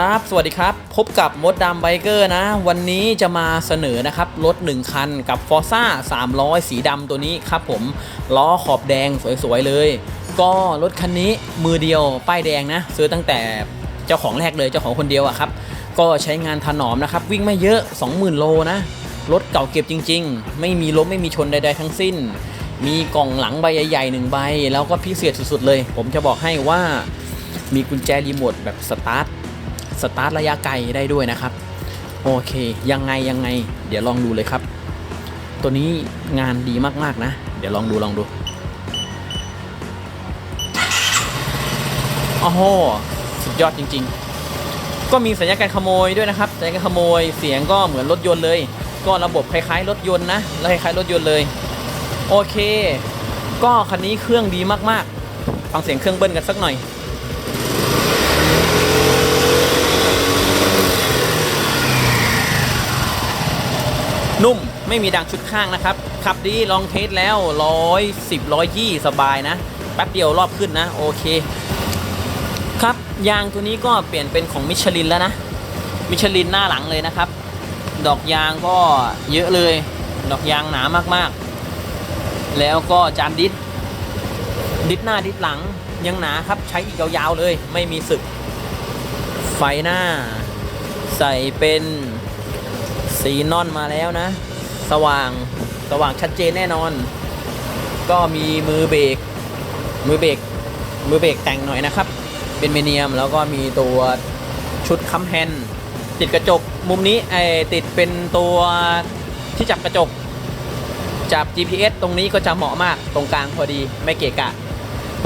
ครับ สวัสดีครับ พบกับมดดำไบเกอร์นะ วันนี้จะมาเสนอนะครับ รถ 1 คันกับ f o r z a 300 สีดำตัวนี้ครับผม ล้อขอบแดงสวย ๆ เลย ก็รถคันนี้มือเดียว ป้ายแดงนะ ซื้อตั้งแต่เจ้าของแรกเลยเจ้าของคนเดียวอะครับ ก็ใช้งานถนอมนะครับ วิ่งไม่เยอะ 20,000 โลนะ รถเก่าเก็บจริง ๆ ไม่มีล้มไม่มีชนใด ๆ ทั้งสิ้น มีกล่องหลังใบใหญ่ๆหนึ่งใบ แล้วก็พิเศษสุดๆเลย ผมจะบอกให้ว่ามีกุญแจรีโมทแบบสตาร์ท สตาร์ทระยะไกลได้ด้วยนะครับ โอเค ยังไงยังไง เดี๋ยวลองดูเลยครับ ตัวนี้งานดีมากๆนะ เดี๋ยวลองดูลองดูโอ้โหสุดยอดจริง ๆ ก็มีสัญญาการขโมยด้วยนะครับสัญญาการขโมยเสียงก็เหมือนรถยนต์เลย ก็ระบบคล้ายๆ รถยนต์นะแล้วคล้ายๆรถยนต์เลย โอเค ก็คันนี้เครื่องดีมากๆ ฟังเสียงเครื่องเบิ้ลกันสักหน่อย นุ่มไม่มีดังชุดข้างนะครับ ขับดีลองเทสแล้วร้อยสิบร้อยยี่สบายนะ แป๊บเดียวรอบขึ้นนะ โอเค ครับยางตัวนี้ก็เปลี่ยนเป็นของมิชลินแล้วนะ มิชลินหน้าหลังเลยนะครับ ดอกยางก็เยอะเลย ดอกยางหนามากๆ แล้วก็จานดิสดิสหน้าดิสหลังยังหนาครับใช้อีกยาวๆเลย ไม่มีสึก ไฟหน้า ใส่เป็น สีนอนมาแล้วนะ สว่างสว่างชัดเจนแน่นอน ก็มีมือเบรกมือเบรกมือเบรกแต่งหน่อยนะครับ เป็นเมเนียมแล้วก็มีตัวชุดคัมแฮนด์ติดกระจกมุมนี้ไอติดเป็นตัวที่จับกระจก จับ GPS ตรงนี้ก็จะเหมาะมากตรงกลางพอดีไม่เกะกะ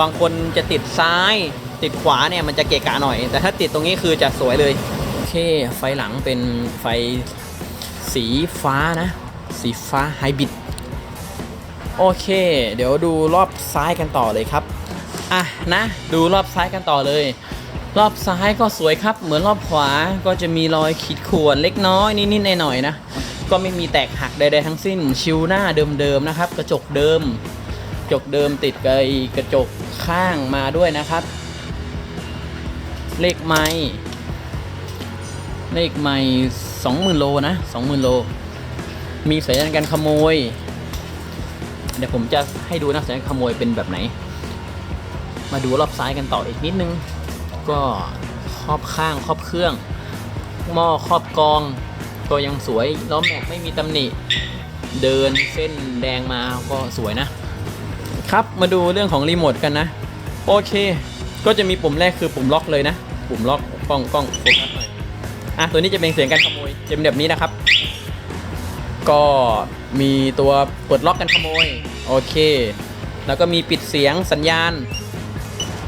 บางคนจะติดซ้ายติดขวาเนี่ยมันจะเกะกะหน่อย แต่ถ้าติดตรงนี้คือจะสวยเลย โอเค ไฟหลังเป็นไฟ สีฟ้านะ สีฟ้าไฮบริดโอเค เดี๋ยวดูรอบซ้ายกันต่อเลยครับ อะนะ ดูรอบซ้ายกันต่อเลย รอบซ้ายก็สวยครับ เหมือนรอบขวาก็จะมีรอยขีดข่วนเล็กน้อยนิดๆหน่อยๆนะ ก็ไม่มีแตกหักใดๆทั้งสิ้น ชิวหน้าเดิมๆนะครับ กระจกเดิม กระจกเดิมติดกับกระจกข้างมาด้วยนะครับ เลขไม้เลขไม่ สองหมื่นโลนะสองหมื่นโล มีสัญญาณการขโมย เดี๋ยวผมจะให้ดูนะสัญญาณขโมยเป็นแบบไหน มาดูรอบซ้ายกันต่ออีกนิดนึง ก็ครอบข้างครอบเครื่อง หม้อครอบกองก็ยังสวยล้อแม็กไม่มีตำหนิ เดินเส้นแดงมาก็สวยนะ ครับมาดูเรื่องของรีโมทกันนะ โอเค ก็จะมีปุ่มแรกคือปุ่มล็อกเลยนะ ปุ่มล็อกกล้องกล้องโฟกัสหน่อย อะตัวนี้จะเป็นเสียงการขโมยจะเป็นแบบนี้นะครับ ก็มีตัวเปิดล็อกกันขโมยโอเค แล้วก็มีปิดเสียงสัญญาณ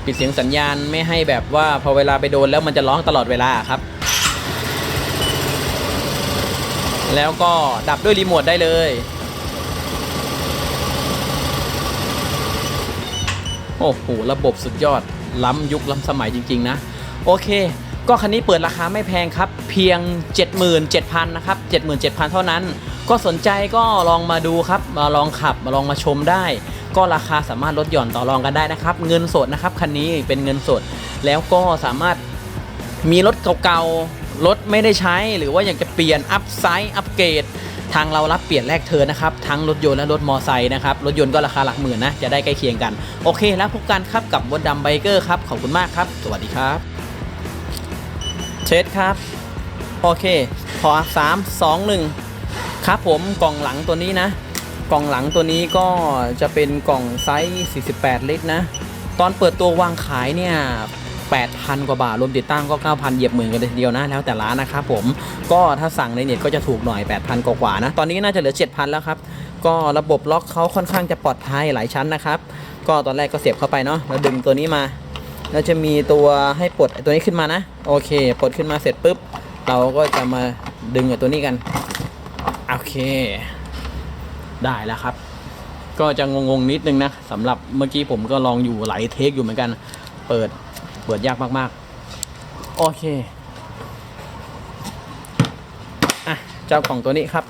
ปิดเสียงสัญญาณไม่ให้แบบว่าพอเวลาไปโดนแล้วมันจะร้องตลอดเวลาครับ แล้วก็ดับด้วยรีโมทได้เลยโอ้โห ระบบสุดยอด ล้ำยุคล้ำสมัยจริง ๆ นะ โอเค ก็คันนี้เปิดราคาไม่แพงครับ เพียง 77,000นะครับ77,000 เท่านั้น ก็สนใจก็ลองมาดูครับมาลองขับมาลองมาชมได้ ก็ราคาสามารถลดหย่อนต่อรองกันได้นะครับ เงินสดนะครับคันนี้เป็นเงินสด แล้วก็สามารถมีรถเก่าๆรถไม่ได้ใช้ หรือว่าอยากจะเปลี่ยนอัพไซด์อัปเกรดทางเรารับเปลี่ยนแลกเธอนะครับ ทั้งรถยนต์และรถมอไซค์นะครับ รถยนต์ก็ราคาหลักหมื่นนะ จะได้ใกล้เคียงกัน โอเคแล้วพบกันครับกับมดดำไบเกอร์ครับ ขอบคุณมากครับ สวัสดีครับ เช็ดครับ โอเค พอสามสองหนึ่งครับผมกล่องหลังตัวนี้นะ กล่องหลังตัวนี้ก็จะเป็นกล่องไซส์ 48 ลิตรนะ ตอนเปิดตัววางขายเนี่ย8,000 กว่าบาท รวมติดตั้งก็ 9,000 เหยียบหมื่นกันเลยทีเดียวนะ แล้วแต่ร้านนะครับผม ก็ถ้าสั่งในเน็ตก็จะถูกหน่อย 8,000 กว่าๆนะ ตอนนี้น่าจะเหลือ 7,000 แล้วครับ ก็ระบบล็อกเขาค่อนข้างจะปลอดภัยหลายชั้นนะครับ ก็ตอนแรกก็เสียบเข้าไปเนาะ แล้วดึงตัวนี้มา แล้วจะมีตัวให้ปลดตัวนี้ขึ้นมานะ โอเคปลดขึ้นมาเสร็จปุ๊บ เราก็จะมาดึงตัวนี้กัน โอเค ได้แล้วครับ ก็จะงงๆนิดนึงนะสำหรับเมื่อกี้ผมก็ลองอยู่หลายเทคอยู่เหมือนกัน เปิดเปิดยากมากๆ โอเคอะเจ้ากล่องตัวนี้ครับ